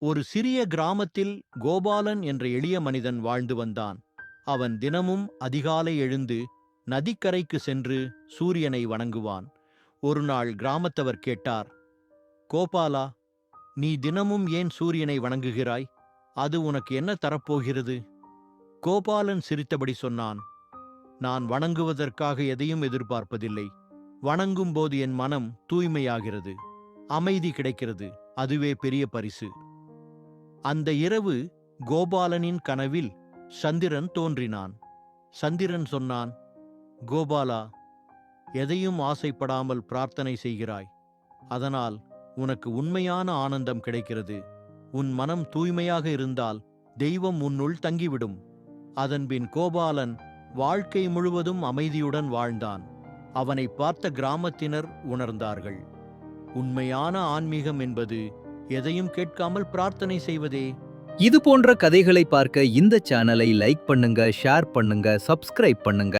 ஒரு சிறிய கிராமத்தில் கோபாலன் என்ற எளிய மனிதன் வாழ்ந்து வந்தான். அவன் தினமும் அதிகாலை எழுந்து நதிக்கரைக்கு சென்று சூரியனை வணங்குவான். ஒரு நாள் கிராமத்தவர் கேட்டார் கோபாலா நீ தினமும் ஏன் சூரியனை வணங்குகிறாய்? அது உனக்கு என்ன தரப்போகிறது? கோபாலன் சிரித்தபடி சொன்னான் நான் வணங்குவதற்காக எதையும் எதிர்பார்ப்பதில்லை. வணங்கும்போது என் மனம் தூய்மையாகிறது. அமைதி கிடைக்கிறது. அதுவே பெரிய பரிசு. அந்த இரவு கோபாலனின் கனவில் சந்திரன் தோன்றினான். சந்திரன் சொன்னான் கோபாலா எதையும் ஆசைப்படாமல் பிரார்த்தனை செய்கிறாய். அதனால் உனக்கு உண்மையான ஆனந்தம் கிடைக்கிறது. உன் மனம் தூய்மையாக இருந்தால் தெய்வம் உன்னுள் தங்கிவிடும். அதன்பின் கோபாலன் வாழ்க்கை முழுவதும் அமைதியுடன் வாழ்ந்தான். அவனை பார்த்த கிராமத்தினர் உணர்ந்தார்கள். உண்மையான ஆன்மீகம் என்பது எதையும் கேட்காமல் பிரார்த்தனை செய்வதே. இது போன்ற கதைகளை பார்க்க இந்த சேனலை லைக் பண்ணுங்க ஷேர் பண்ணுங்க சப்ஸ்கிரைப் பண்ணுங்க.